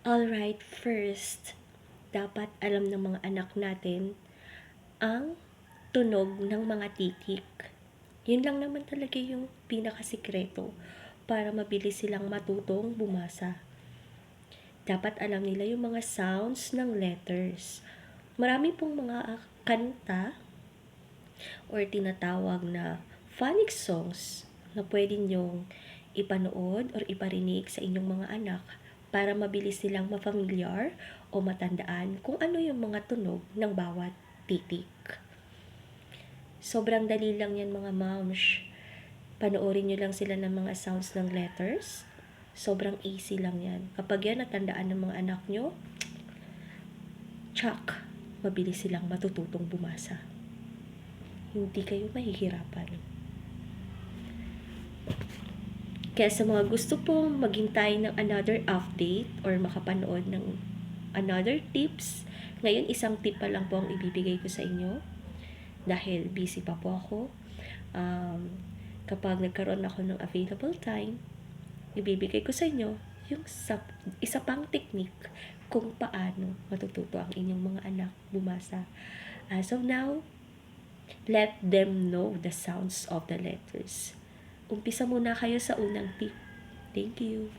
Alright, first, dapat alam ng mga anak natin ang tunog ng mga titik. Yun lang naman talaga yung pinakasikreto para mabilis silang matutong bumasa. Dapat alam nila yung mga sounds ng letters. Marami pong mga kanta or tinatawag na phonic songs na pwede nyong ipanood or iparinig sa inyong mga anak para mabilis silang mafamiliar o matandaan kung ano yung mga tunog ng bawat titik. Sobrang dali lang yan mga moms. Panoorin nyo lang sila ng mga sounds ng letters. Sobrang easy lang yan. Kapag yan natandaan ng mga anak nyo, tsak, mabilis silang matututong bumasa. Hindi kayo mahihirapan. Kaya sa mga gusto pong maghintay ng another update or makapanood ng another tips, ngayon isang tip pa lang po ang ibibigay ko sa inyo dahil busy pa po ako. Um, kapag nagkaroon ako ng available time, ibibigay ko sa inyo yung sa, isa pang technique kung paano matututo ang inyong mga anak bumasa. As of now, let them know the sounds of the letters. Umpisa muna kayo sa unang tip. Thank you.